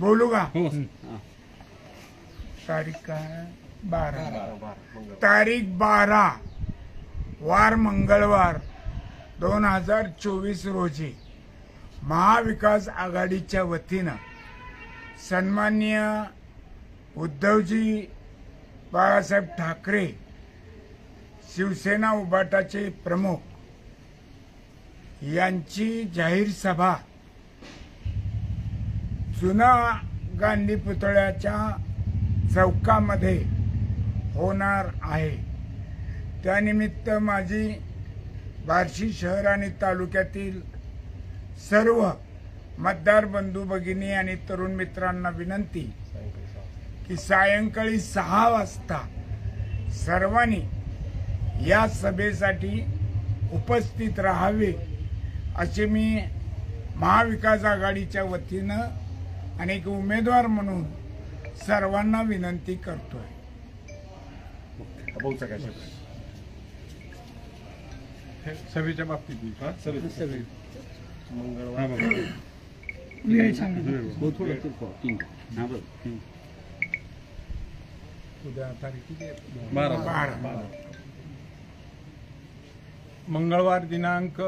बोलू का? हो. तारीख काय बारा. तारीख बारा. वार मंगळवार दोन हजार चोवीस रोजी महाविकास आघाडीच्या वतीनं सन्माननीय उद्धवजी बाळासाहेब ठाकरे शिवसेना उबाटाचे प्रमुख यांची जाहीर सभा जुना गांधी पुतळ्याच्या चौकामध्ये होणार आहे. त्यानिमित्त माझी बार्शी शहर आणि तालुक्यातील सर्व मतदार बंधू भगिनी आणि तरुण मित्रांना विनंती की सायंकाळी सहा वाजता सर्वांनी या सभेसाठी उपस्थित राहावे असे मी महाविकास आघाडीच्या वतीनं आणि एक उमेदवार म्हणून सर्वांना विनंती करतोय. हे सभेच्या बाबतीत. हा मंगळवार. हा. उद्या तारीख? बारा. बारा. मंगळवार दिनांक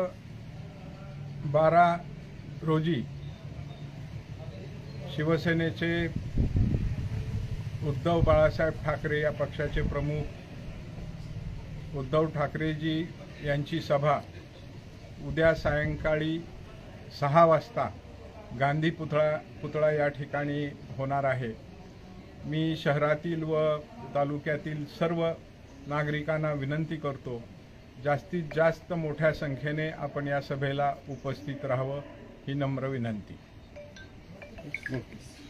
बारा रोजी शिवसेनेचे उद्धव बाळासाहेब ठाकरे या पक्षाचे प्रमुख उद्धव ठाकरेजी यांची सभा उद्या सायंकाळी सहा वाजता गांधी पुतळा पुतळा या ठिकाणी होणार आहे. मी शहरातील व तालुक्यातील सर्व नागरिकांना विनंती करतो जास्तीत जास्त मोठ्या संख्येने आपण या सभेला उपस्थित राहावं ही नम्र विनंती. Like this. Like this.